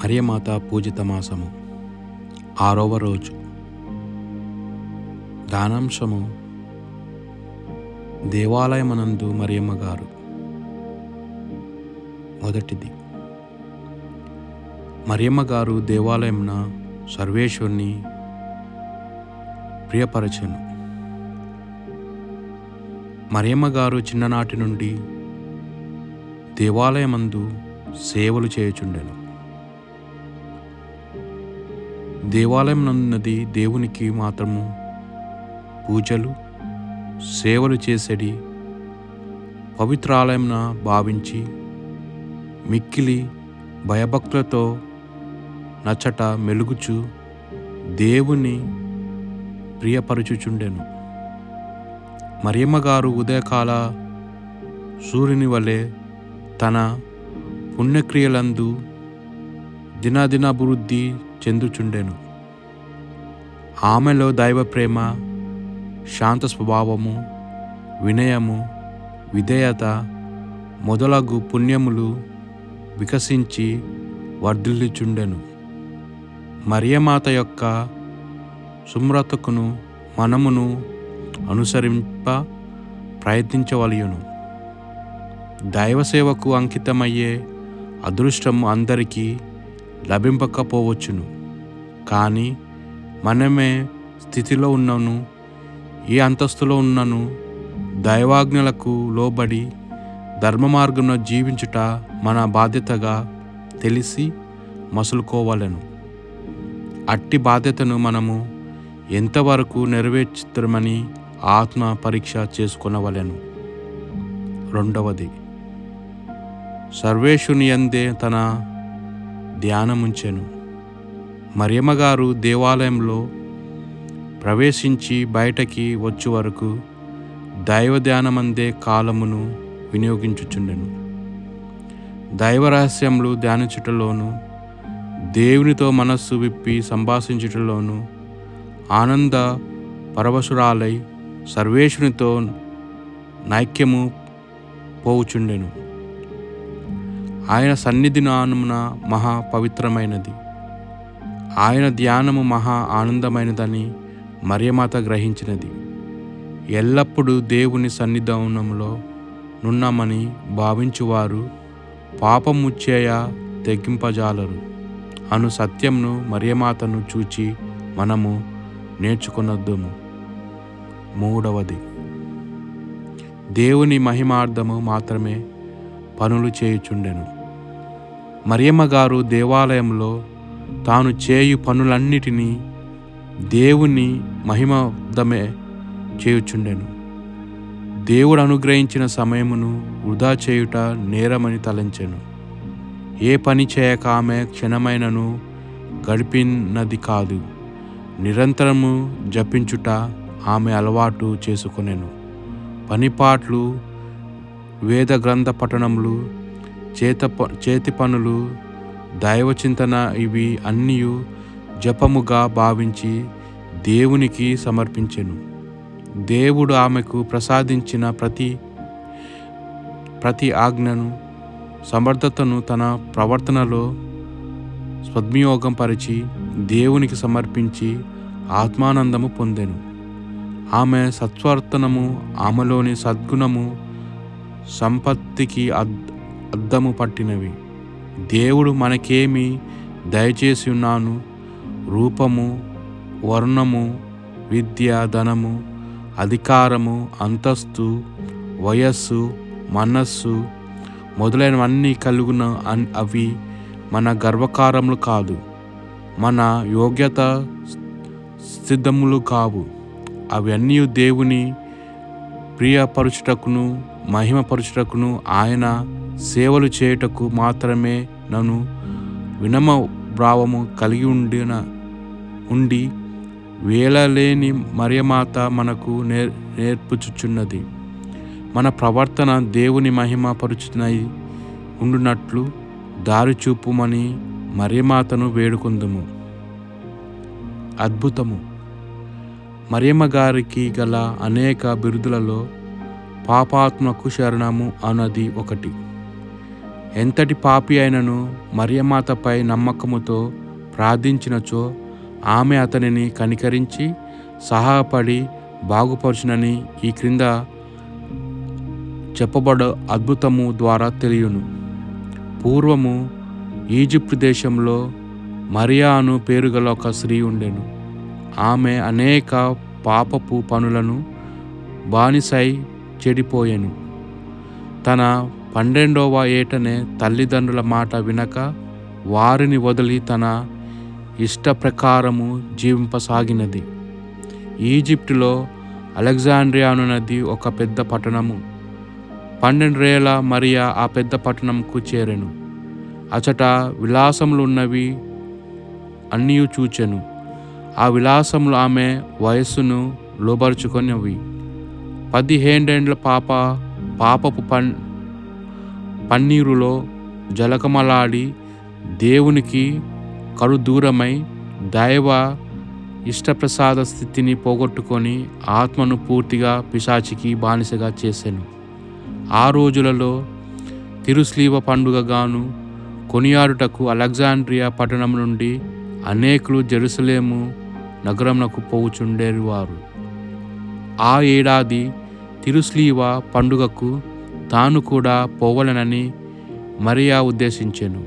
మరియమాత పూజిత మాసము. ఆరవ రోజు. దానాంశము దేవాలయమనందు మరియమ్మ గారు. మొదటిది. మరియమ్మ గారు దేవాలయంన సర్వేశ్వరుని ప్రియపరచను. మరియమ్మ గారు చిన్ననాటి నుండి దేవాలయమందు సేవలు చేయుచుండెను. దేవాలయం నందున్నది దేవునికి మాత్రము. పూజలు సేవలు చేసడి పవిత్రాలయంన భావించి మిక్కిలి భయభక్తులతో నచ్చట మెలుగుచు దేవుని ప్రియపరచుచుండెను. మరియమ్మగారు ఉదయకాల సూర్యుని వలె తన పుణ్యక్రియలందు దినదినాభివృద్ధి చెందుచుండెను. ఆమెలో దైవ ప్రేమ శాంత స్వభావము వినయము విధేయత మొదలగు పుణ్యములు వికసించి వర్ధిల్లుచుండెను. మరియమాత యొక్క సుమ్రతకును మనమును అనుసరింప ప్రయత్నించవలయును. దైవసేవకు అంకితమయ్యే అదృష్టము అందరికీ లభింపకపోవచ్చును. కానీ మనమే స్థితిలో ఉన్నను ఏ అంతస్తులో ఉన్నను దైవాజ్ఞలకు లోబడి ధర్మ మార్గంలో జీవించుట మన బాధ్యతగా తెలిసి మసులుకోవాలను. అట్టి బాధ్యతను మనము ఎంతవరకు నెరవేర్చుతామని ఆత్మ పరీక్ష చేసుకొనవలెను. రెండవది సర్వేశుని అందే తన ధ్యానముంచెను. మరియమ్మగారు దేవాలయంలో ప్రవేశించి బయటకి వచ్చే వరకు దైవ ధ్యానమందే కాలమును వినియోగించుచుండెను. దైవ రహస్యములు ధ్యానించుటలోను దేవునితో మనస్సు విప్పి సంభాషించుటలోను ఆనంద పరవశురాలై సర్వేశునితో నైక్యము పోవుచుండెను. ఆయన సన్నిధి నానమున మహా పవిత్రమైనది. ఆయన ధ్యానము మహా ఆనందమైనదని మరియమాత గ్రహించినది. ఎల్లప్పుడూ దేవుని సన్నిధానంలో నున్నామని భావించువారు పాపముచ్చేయ తెగింపజాలరు. అను సత్యంను మరియమాతను చూచి మనము నేర్చుకున్నద్దుము మూడవది దేవుని మహిమార్థము మాత్రమే పనులు చేయుచుండెను. మరియమ్మ గారు దేవాలయంలో తాను చేయు పనులన్నిటినీ దేవుని మహిమదమే చేయుచుండెను. దేవుడు అనుగ్రహించిన సమయమును వృధా చేయుట నేరమని తలంచెను. ఏ పని చేయక ఆమె క్షణమైనను గడిపినది కాదు. నిరంతరము జపించుట ఆమె అలవాటు చేసుకొనెను. పనిపాట్లు వేద గ్రంథ పఠనములు చేత ప- చేతి పనులు దైవచింతన ఇవి అన్నీ జపముగా భావించి దేవునికి సమర్పించెను. దేవుడు ఆమెకు ప్రసాదించిన ప్రతి ప్రతి ఆజ్ఞను సమర్థతను తన ప్రవర్తనలో సద్వినియోగం పరిచి దేవునికి సమర్పించి ఆత్మానందము పొందెను. ఆమె సత్వర్తనము ఆమెలోని సద్గుణము సంపత్తికి అద్ అద్దము పట్టినవి. దేవుడు మనకేమి దయచేసి ఉన్నాను. రూపము వర్ణము విద్య ధనము అధికారము అంతస్తు వయస్సు మనస్సు మొదలైనవన్నీ కలుగున అన్- అవి మన గర్వకారములు కాదు. మన యోగ్యత సిద్ధములు కావు. అవన్నీ దేవుని ప్రియపరుచుటకును మహిమపరుచుటకును ఆయన సేవలు చేయుటకు మాత్రమే నన్ను వినమ భావము కలిగి ఉండిన ఉండి వేలలేని మరియమాత మనకు నేర్ నేర్పుచుచున్నది. మన ప్రవర్తన దేవుని మహిమ పరుచునై ఉండునట్లు దారి చూపుమని మరియమాతను వేడుకుందుము. అద్భుతము. మరియమ్మ గారికి గల అనేక బిరుదులలో పాపాత్మకు శరణము అన్నది ఒకటి. ఎంతటి పాపి అయినను మరియమాతపై నమ్మకముతో ప్రార్థించినచో ఆమె అతనిని కనికరించి సహాయపడి బాగుపరచునని ఈ క్రింద చెప్పబడ అద్భుతము ద్వారా తెలియను. పూర్వము ఈజిప్ట్ దేశంలో మరియా అను పేరుగల ఒక స్త్రీ ఉండెను. ఆమె అనేక పాపపు పనులను బానిసై చెడిపోయెను. తన పన్నెండవ ఏటనే తల్లిదండ్రుల మాట వినక వారిని వదిలి తన ఇష్ట ప్రకారము జీవింపసాగినది. ఈజిప్టులో అలెగ్జాండ్రియాను నది ఒక పెద్ద పట్టణము. పన్నెండేళ్ళ మరియా ఆ పెద్ద పట్టణంకు చేరెను. అచట విలాసములు ఉన్నవి అన్నీ చూచెను. ఆ విలాసములు ఆమె వయస్సును లోబరుచుకొనివి పదిహేండేండ్ల పాప పాపపు పన్ పన్నీరులో జలకమలాడి దేవునికి కడు దూరమై దైవ ఇష్టప్రసాద స్థితిని పోగొట్టుకొని ఆత్మను పూర్తిగా పిశాచికి బానిసగా చేసెను. ఆ రోజులలో తిరుస్లీవ పండుగగాను కొనియాడుటకు అలెగ్జాండ్రియా పట్టణం నుండి అనేకులు జెరూసలేము నగరంనకు పోవుచుండేవారు. ఆ ఏడాది తిరుస్లీవ పండుగకు తాను కూడా పోవలనని మరియా ఉద్దేశించెను.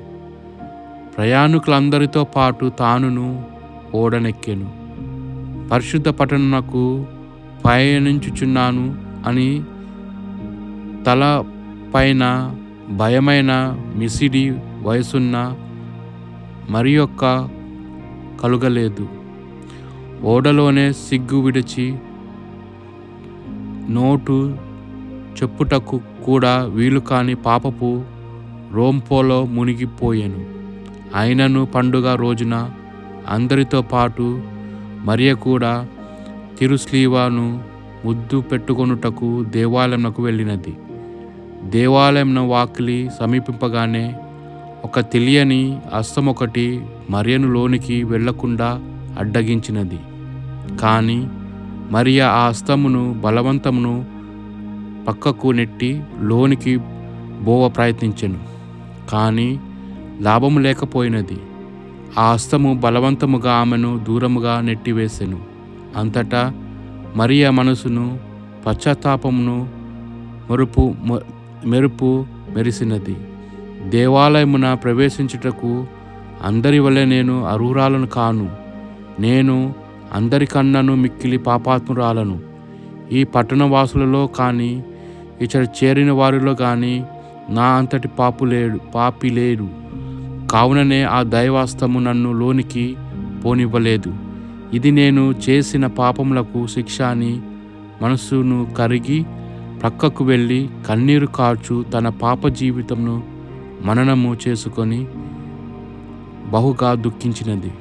ప్రయాణికులందరితో పాటు తానును ఓడనెక్కెను. పరిశుద్ధ పట్టణకు పయనించుచున్నాను అని తల పైన భయమైన మిసిడి వయసున్న మరి యొక్క కలుగలేదు. ఓడలోనే సిగ్గు విడిచి నోటు చెప్పుటకు కూడా వీలు కాని పాపపు రోంపోలో మునిగిపోయాను. అయినను పండుగ రోజున అందరితో పాటు మరియ కూడా తిరుస్లీవాను ముద్దు పెట్టుకొనుటకు దేవాలయంకు వెళ్ళినది. దేవాలయం వాకిలి సమీపింపగానే ఒక తెలియని అస్తం ఒకటి మరియను లోనికి వెళ్ళకుండా అడ్డగించినది. కానీ మరియా ఆ అస్తమును బలవంతమును పక్కకు నెట్టి లోనికి బోవ ప్రయత్నించెను. కానీ లాభము లేకపోయినది. ఆ హస్తము బలవంతముగా ఆమెను దూరముగా నెట్టివేసెను. అంతటా మరియా మనసును పశ్చాత్తాపమును మెరుపు మెరుపు మెరిసినది. దేవాలయమున ప్రవేశించుటకు అందరి వల్లే నేను అర్హురాలను కాను. నేను అందరికన్నను మిక్కిలి పాపాత్మురాలను. ఈ పట్టణవాసులలో కానీ ఇచ్చట చేరిన వారిలో కానీ నా అంతటి పాపు లేడు పాపి లేడు. కావుననే ఆ దైవాస్తము నన్ను లోనికి పోనివ్వలేదు. ఇది నేను చేసిన పాపములకు శిక్ష అని మనసును కరిగి ప్రక్కకు వెళ్ళి కన్నీరు కార్చు తన పాప జీవితంను మననము చేసుకొని బహుగా దుఃఖించినది.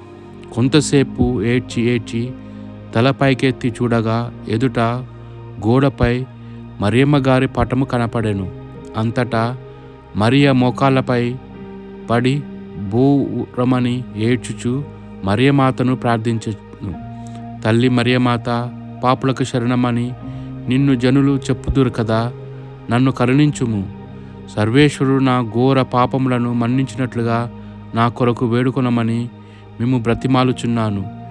కొంతసేపు ఏడ్చి ఏడ్చి తల పైకెత్తి చూడగా ఎదుట గోడపై మరియమ్మ గారి పటము కనపడెను. అంతటా మరియ మోకాళ్ళపై పడి భూరమని ఏడ్చుచు మరియమాతను ప్రార్థించను. తల్లి మరియమాత పాపులకు శరణమని నిన్ను జనులు చెప్పుదురు కదా నన్ను కరుణించుము. సర్వేశ్వరుడు నా ఘోర పాపములను మన్నించినట్లుగా నా కొరకు వేడుకొనమని మేము బ్రతిమాలుచున్నాను.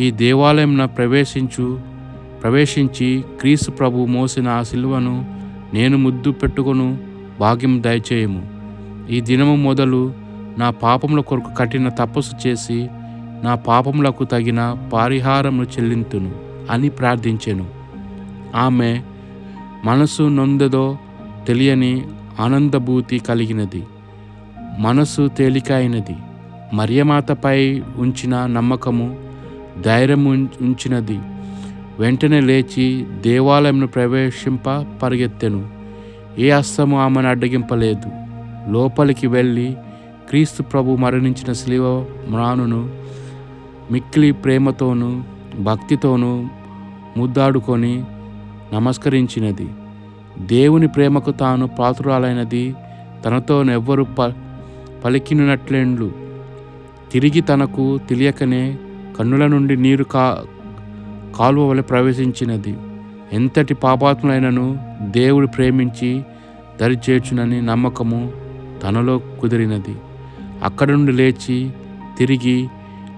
ఈ దేవాలయంన ప్రవేశించు ప్రవేశించి క్రీస్తు ప్రభు మోసిన ఆ శిలువను నేను ముద్దు పెట్టుకొను భాగ్యం దయచేయము. ఈ దినము మొదలు నా పాపముల కొరకు కఠిన తపస్సు చేసి నా పాపములకు తగిన పరిహారమును చెల్లింతును అని ప్రార్థించెను. ఆమె మనసు నొందదో తెలియని ఆనందభూతి కలిగినది. మనసు తేలికైనది. మరియమాతపై ఉంచిన నమ్మకము ధైర్యం ఉం- ఉంచినది. వెంటనే లేచి దేవాలయంను ప్రవేశింప పరిగెత్తెను. ఏ అస్తము ఆమెను అడ్డగింపలేదు. లోపలికి వెళ్ళి క్రీస్తు ప్రభు మరణించిన శిలివ మ్రానును మిక్కిలి ప్రేమతోనూ భక్తితోనూ ముద్దాడుకొని నమస్కరించినది. దేవుని ప్రేమకు తాను పాత్రురాలైనది తనతో నెవ్వరు ప పలికినట్లేండ్లు. తిరిగి తనకు తెలియకనే కన్నుల నుండి నీరు కా కాలువ వలె ప్రవేశించినది. ఎంతటి పాపాత్ములైనను దేవుడు ప్రేమించి దరిచేర్చునని నమ్మకము తనలో కుదిరినది. అక్కడ నుండి లేచి తిరిగి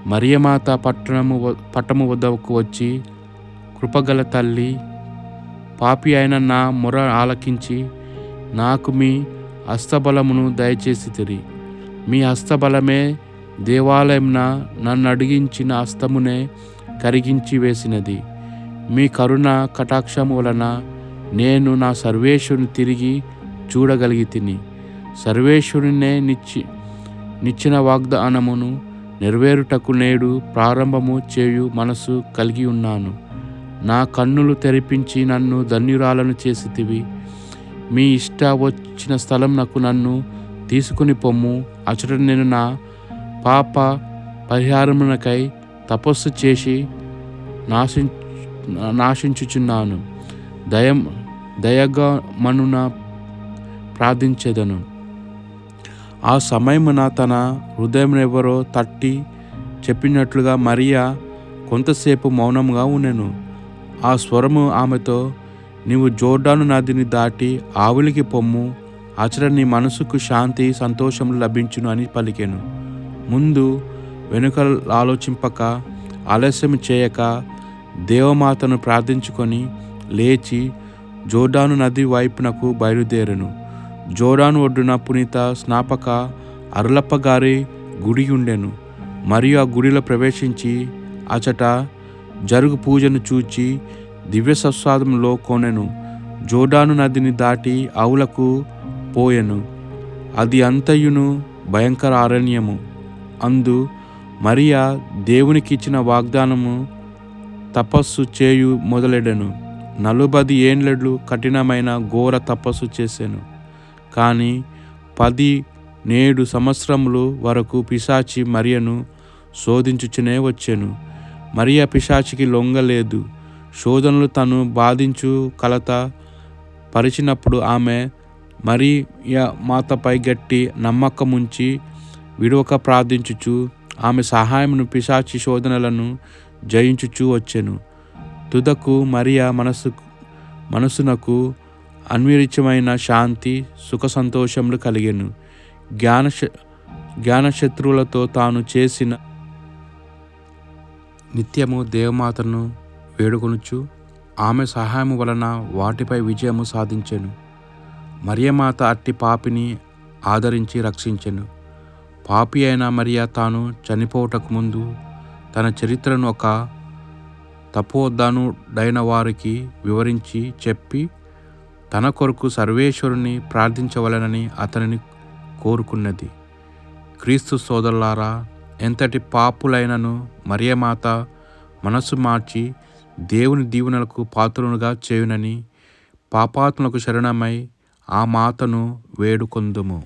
మరియమాత పట్టణము పట్టము వద్దకు వచ్చి కృపగల తల్లి పాపి అయిన నా మొర ఆలకించి నాకు మీ హస్తబలమును దయచేసి తిరి. మీ హస్తబలమే దేవాలయంన నన్ను అడిగించిన అస్తమునే కరిగించి వేసినది. మీ కరుణ కటాక్షము వలన నేను నా సర్వేశ్వరుని తిరిగి చూడగలిగి తిని సర్వేశ్వరునే నిచ్చి నిచ్చిన వాగ్దానమును నెరవేరుటకు నేడు ప్రారంభము చేయు మనసు కలిగి ఉన్నాను. నా కన్నులు తెరిపించి నన్ను ధన్యురాలను చేసితివి. మీ ఇష్ట వచ్చిన స్థలం నాకు నన్ను తీసుకుని పొమ్ము. అచట నేను నా పాప పరిహారమునకై తపస్సు చేసి నాశించు నాశించుచున్నాను. దయం దయగా మనున ప్రార్థించేదను. ఆ సమయమున తన హృదయం ఎవరో తట్టి చెప్పినట్లుగా మరియా కొంతసేపు మౌనంగా ఉండెను ఆ స్వరము ఆమెతో నీవు జోర్డాను నదిని దాటి ఆవులికి పొమ్ము అచట నీ మనసుకు శాంతి సంతోషం లభించును అని పలికెను. ముందు వెనుక ఆలోచింపక ఆలస్యం చేయక దేవమాతను ప్రార్థించుకొని లేచి జోర్డాను నది వైపునకు బయలుదేరను. జోర్డాను ఒడ్డున పునీత స్నాపక అరులప్ప గారి గుడి ఉండెను మరియు ఆ గుడిలో ప్రవేశించి అచట జరుగు పూజను చూచి దివ్య సస్వాదంలో కొనెను. జోర్డాను నదిని దాటి ఆవులకు పోయెను. అది అంతయును భయంకర అరణ్యము. అందు మరియా దేవునికి ఇచ్చిన వాగ్దానము తపస్సు చేయు మొదలెడెను. నలుబది ఏండ్లెడ్లు కఠినమైన ఘోర తపస్సు చేశాను కానీ పది నేడు సంవత్సరములు వరకు పిశాచి మరియను శోధించుచునే వచ్చాను. మరియా పిశాచికి లొంగలేదు శోధనలు తను బాధించు కలత పరిచినప్పుడు ఆమె మరియ మాతపై గట్టి నమ్మకముంచి విడవక ప్రార్థించుచు ఆమె సహాయమును పిశాచి శోధనలను జయించుచూ వచ్చెను. తుదకు మరియా మనసు మనసునకు అన్విరిచమైన శాంతి సుఖ సంతోషములు కలిగెను. జ్ఞాన జ్ఞానశత్రువులతో తాను చేసిన నిత్యము దేవమాతను వేడుకొనుచు ఆమె సహాయము వలన వాటిపై విజయము సాధించెను. మరియమాత అట్టి పాపిని ఆదరించి రక్షించెను. పాపి అయిన మరియా తాను చనిపోవటకు ముందు తన చరిత్రను ఒక తపోద్దానుడైన వారికి వివరించి చెప్పి తన కొరకు సర్వేశ్వరుని ప్రార్థించవలనని అతనిని కోరుకున్నది. క్రీస్తు సోదరులారా ఎంతటి పాపులైనను మరియమాత మనసు మార్చి దేవుని దీవెనలకు పాత్రునుగా చేయునని పాపాత్మలకు శరణమై ఆ మాతను వేడుకొందుము.